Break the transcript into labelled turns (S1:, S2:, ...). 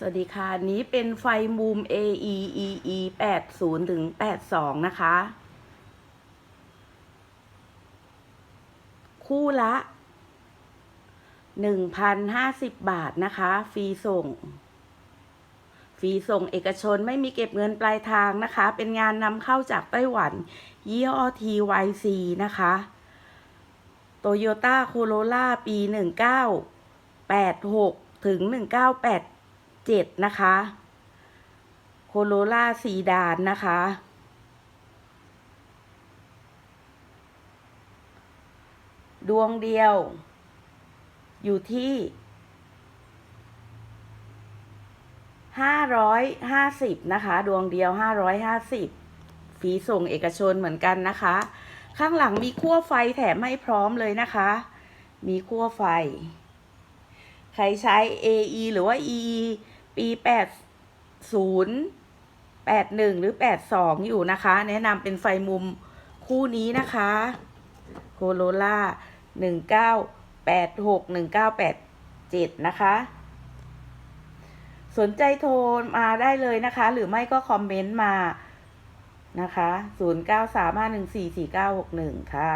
S1: สวัสดีค่ะ นี้เป็นไฟมุม AEEE 80ถึง82 นะคะ คู่ละ 1,050 บาทนะคะ ฟรีส่ง ฟรีส่งเอกชนไม่มีเก็บเงินปลายทางนะคะ เป็นงานนำเข้าจากไต้หวัน ยี่ห้อ TYC นะคะโตโยต้าโคโรล่าปี 1986 ถึง 1987นะคะโคโรล่าซีดานนะคะ ดวงเดียว อยู่ที่ห้าร้อยห้าสิบนะคะ ดวงเดียวห้าร้อยห้าสิบฟีส่งเอกชนเหมือนกันนะคะ ข้างหลังมีขั้วไฟแถมให้พร้อมเลยนะคะ มีขั้วไฟ ครใช้ AE หรือว่า EE ปี 80 81 หรือ 82 อยู่นะคะ แนะนำเป็นไฟมุมคู่นี้นะคะโคโรล่า1986 1987 นะคะ สนใจโทรมาได้เลยนะคะ หรือไม่ก็คอมเมนต์มานะคะ 0935144961 ค่ะ